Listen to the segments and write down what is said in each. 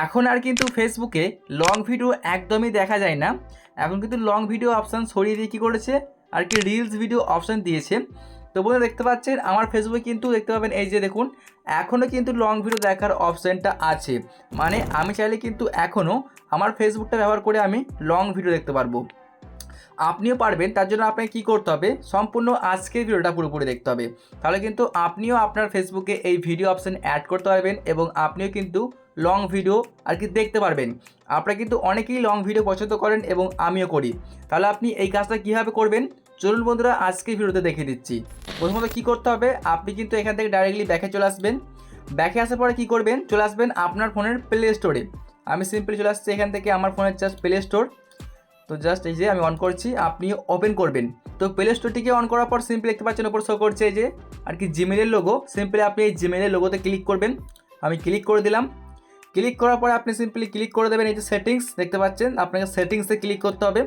এখন আর কিন্তু ফেসবুকে লং ভিডিও একদমই দেখা যায় না। এখন কিন্তু লং ভিডিও অপশান সরিয়ে দিয়ে কী করেছে? আর কি রিলস ভিডিও অপশান দিয়েছে। তো বন্ধুরা দেখতে পাচ্ছেন, আমার ফেসবুকে কিন্তু দেখতে পাবেন, এই যে দেখুন এখনও কিন্তু লং ভিডিও দেখার অপশানটা আছে। মানে আমি চাইলে কিন্তু এখনও আমার ফেসবুকটা ব্যবহার করে আমি লং ভিডিও দেখতে পারব। আপনিও পারবেন, তার জন্য আপনাকে কী করতে হবে? সম্পূর্ণ আজকের ভিডিওটা পুরোপুরি দেখতে হবে। তাহলে কিন্তু আপনিও আপনার ফেসবুকে এই ভিডিও অপশান অ্যাড করতে পারবেন এবং আপনিও কিন্তু লং ভিডিও আর কি দেখতে পারবেন। আপনারা কিন্তু অনেকেই লং ভিডিও পছন্দ করেন এবং আমিও করি। তাহলে আপনি এই কাজটা কীভাবে করবেন? চলুন বন্ধুরা, আজকের ভিডিওতে দেখিয়ে দিচ্ছি। প্রথমত কী করতে হবে? আপনি কিন্তু এখান থেকে ডাইরেক্টলি ব্যাকে চলে আসবেন। ব্যাকে আসার পরে কী করবেন? চলে আসবেন আপনার ফোনের প্লে স্টোরে আমি সিম্পলি চলে আসছি এখান থেকে আমার ফোনের জাস্ট প্লে স্টোর তো জাস্ট এই যে আমি অন করছি, আপনি ওপেন করবেন। তো প্লে স্টোরটিকে অন করার পর সিম্পলি দেখতে পাচ্ছেন ওপর শো করছে এই যে, আর কি জিমেলের লোগো সিম্পলি আপনি এই জিমেলের লোগোতে ক্লিক করবেন। আমি ক্লিক করে দিলাম। ক্লিক করার পরে আপনি সিম্পলি ক্লিক করে দেবেন এই যে সেটিংস দেখতে পাচ্ছেন? আপনাকে সেটিংসে ক্লিক করতে হবে।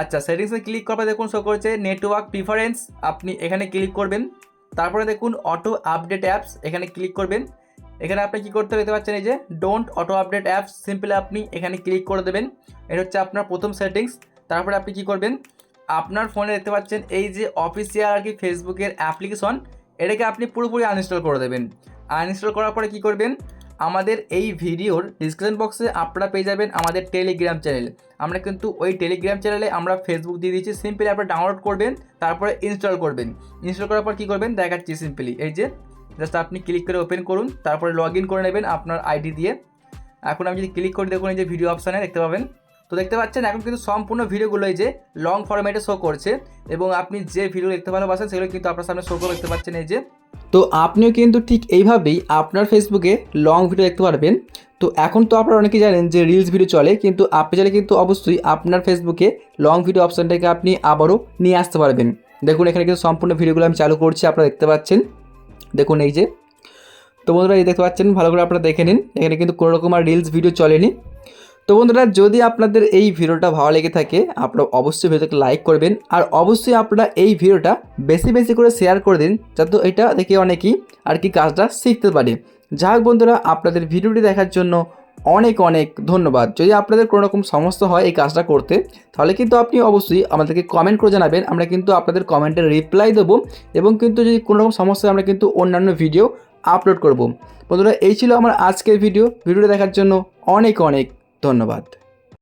আচ্ছা সেটিংসে ক্লিক করার পর দেখুন শো করছে নেটওয়ার্ক প্রিফারেন্স আপনি এখানে ক্লিক করবেন। তারপরে দেখুন অটো আপডেট অ্যাপস এখানে ক্লিক করবেন। এখানে আপনি কী করতে দেখতে পাচ্ছেন এই যে don't auto update apps simply আপনি এখানে ক্লিক করে দেবেন। এটা হচ্ছে আপনার প্রথম সেটিংস তারপরে আপনি কী করবেন? আপনার ফোনে দেখতে পাচ্ছেন এই যে অফিসিয়াল আর কি ফেসবুকের অ্যাপ্লিকেশন এটাকে আপনি পুরোপুরি আনইনস্টল করে দেবেন। আনইনস্টল করার পরে কী করবেন? আমাদের এই ভিডিওর ডিসক্রিপশন বক্সে আপনারা পেয়ে যাবেন আমাদের টেলিগ্রাম চ্যানেল আমরা কিন্তু ওই টেলিগ্রাম চ্যানেলে আমরা ফেসবুক দিয়ে দিচ্ছি সিম্পলি আপনারা ডাউনলোড করবেন, তারপরে ইনস্টল করবেন। ইনস্টল করার পর কী করবেন? দেখাচ্ছি সিম্পলি এই যে জাস্ট আপনি ক্লিক করে ওপেন করুন, তারপরে লগ ইন করে নেবেন আপনার আইডি দিয়ে। এখন আমি যদি ক্লিক করে, দেখুন এই যে ভিডিও অপশানে দেখতে পাবেন। তো দেখতে পাচ্ছেন, এখন কিন্তু সম্পূর্ণ ভিডিওগুলো এই যে লং ফরম্যাটে শো করছে এবং আপনি যে ভিডিও দেখতে ভালোবাসেন, সেগুলো কিন্তু আপনার সামনে শো করে দেখতে পাচ্ছেন এই যে। তো আপনিও কিন্তু ঠিক এইভাবেই আপনার ফেসবুকে লং ভিডিও দেখতে পারবেন। তো এখন তো আপনারা অনেকেই জানেন যে রিলস ভিডিও চলে, কিন্তু আপনি চাইলে কিন্তু অবশ্যই আপনার ফেসবুকে লং ভিডিও অপশানটাকে আপনি আবারও নিয়ে আসতে পারবেন। দেখুন, এখানে কিন্তু সম্পূর্ণ ভিডিওগুলো আমি চালু করছি, আপনারা দেখতে পাচ্ছেন। দেখুন এই যে। তো বন্ধুরা, এই দেখতে পাচ্ছেন, ভালো করে আপনারা দেখে নিন। এখানে কিন্তু কোনো রকম আর রিলস ভিডিও চলেনি। তো বন্ধুরা, যদি আপনাদের এই ভিডিওটা ভালো লেগে থাকে, আপনারা অবশ্যই ভিডিওটাকে লাইক করবেন। আর অবশ্যই আপনারা এই ভিডিওটা বেশি বেশি করে শেয়ার করে দিন, যাতে এটা দেখে অনেকেই আর কি কাজটা শিখতে পারে। যাই বন্ধুরা, আপনাদের ভিডিওটি দেখার জন্য অনেক অনেক ধন্যবাদ। যদি আপনাদের কোনো রকম সমস্যা হয় এই কাজটা করতে, তাহলে কিন্তু আপনি অবশ্যই আমাদেরকে কমেন্ট করে জানাবেন। আমরা কিন্তু আপনাদের কমেন্টের রিপ্লাই দেবো এবং কিন্তু যদি কোনো রকম সমস্যা আমরা কিন্তু অন্যান্য ভিডিও আপলোড করব। বন্ধুরা, এই ছিল আমার আজকের ভিডিও ভিডিওটা দেখার জন্য অনেক অনেক ধন্যবাদ।